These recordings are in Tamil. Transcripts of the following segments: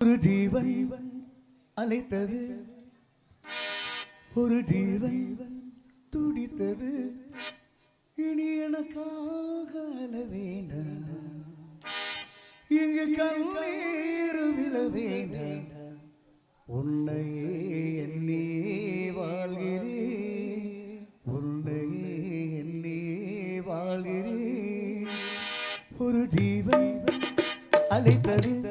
ஒரு ஜீவன் அழைத்தது ஒரு ஜீவன் துடித்தது. இனி எனக்காக அழ இங்கு கண்ணீர் விழ உன்னையே என்னே வாழ்கிறே உன்னையே என்னே வாழ்கிறே ஒரு ஜீவன் அழைத்தது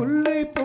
முல்லை பூ